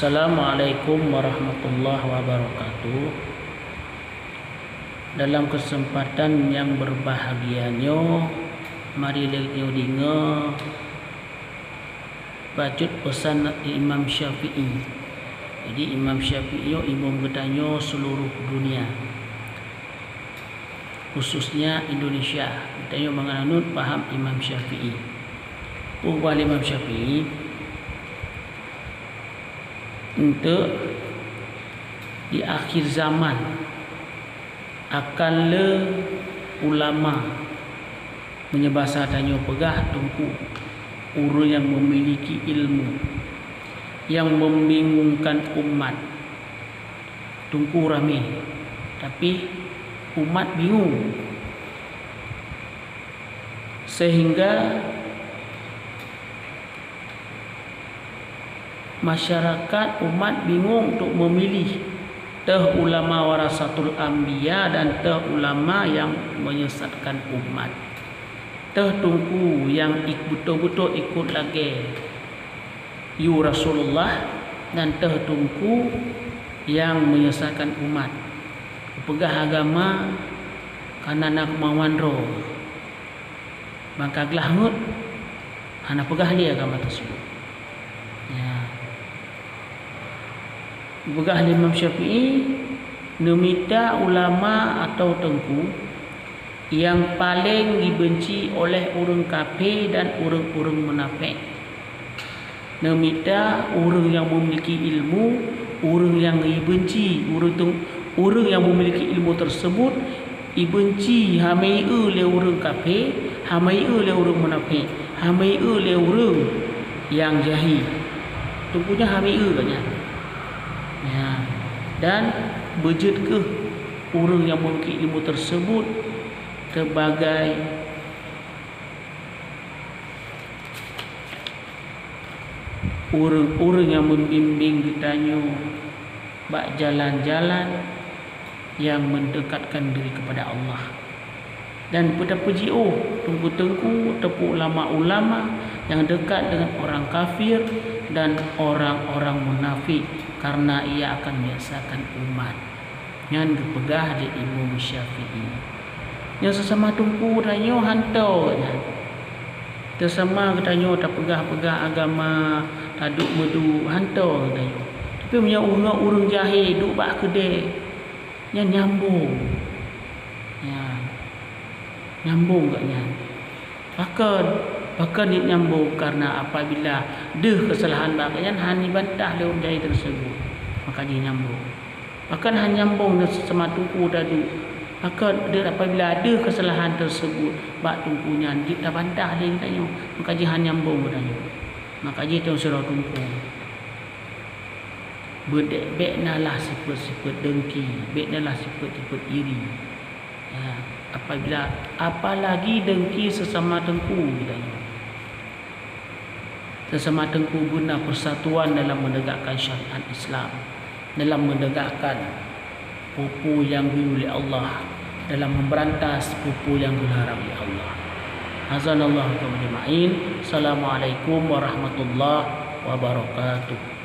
Assalamualaikum warahmatullahi wabarakatuh. Dalam kesempatan yang berbahagianya, mari kita dengar bacut pesan Imam Syafi'i. Jadi Imam Syafi'i imam bertanya seluruh dunia. Khususnya Indonesia. Bertanya mengenai paham Imam Syafi'i. Ubah Imam Syafi'i untuk di akhir zaman akan le ulama menyebasa tanya pegah tungku orang yang memiliki ilmu yang membingungkan umat. Tungku rame tapi umat bingung. Sehingga masyarakat umat bingung untuk memilih teh ulama warasatul anbiya dan teh ulama yang menyesatkan umat. Teh tungku yang betul-betul ikut lagi. Yu Rasulullah dan teh tungku yang menyesatkan umat. Pegah agama karena nak mawandro maka gelahut hana pegah dia agama tersebut Begah Imam Syafi'i Nemita ulama atau tengku Yang paling dibenci oleh orang kafir dan orang-orang munafik. Nemita orang yang memiliki ilmu Orang yang dibenci Orang, orang yang memiliki ilmu tersebut Dibenci hamai oleh orang kafir Hamai oleh orang munafik Hamai oleh orang yang jahil. Tunggunya hamai oleh ya. dan berjud ke orang yang memiliki ilmu tersebut sebagai orang-orang yang membimbing ditanya bak jalan-jalan yang mendekatkan diri kepada Allah dan pada puji oh tunggu-tunggu ataupun ulama-ulama yang dekat dengan orang kafir dan orang-orang munafik karena ia akan menyesatkan umat yang dipegah di Imam Syafi'i yang sesama tungku tanya hantau ya. Tersama katanya tak pegah-pegah agama taduk medu hantau katanya. Tapi punya orang urung jahil duk bak kedai yang nyambung. Ya. Nyambung katnya. Bahkan Maka dia nyambung karena apabila deh kesalahan bagian hani bantah le undai tersebut. Maka dia nyambung. Bahkan hanya nyambung dan sesama tungku dadu. Maka dia apabila ada kesalahan tersebut, bak tungkunya dia dah bantah le tanya. Maka dia hanya nyambung tanya. Maka dia tahu surah tungku. Bedek bek nalah sifat-sifat dengki, bek nalah sifat-sifat iri. Ya, apabila apalagi dengki sesama tengku tanya sesama tengku guna persatuan dalam menegakkan syariat Islam dalam menegakkan pupu yang diuli Allah dalam memberantas pupu yang dilarang oleh Allah. Azanallahu wa Assalamualaikum warahmatullahi wabarakatuh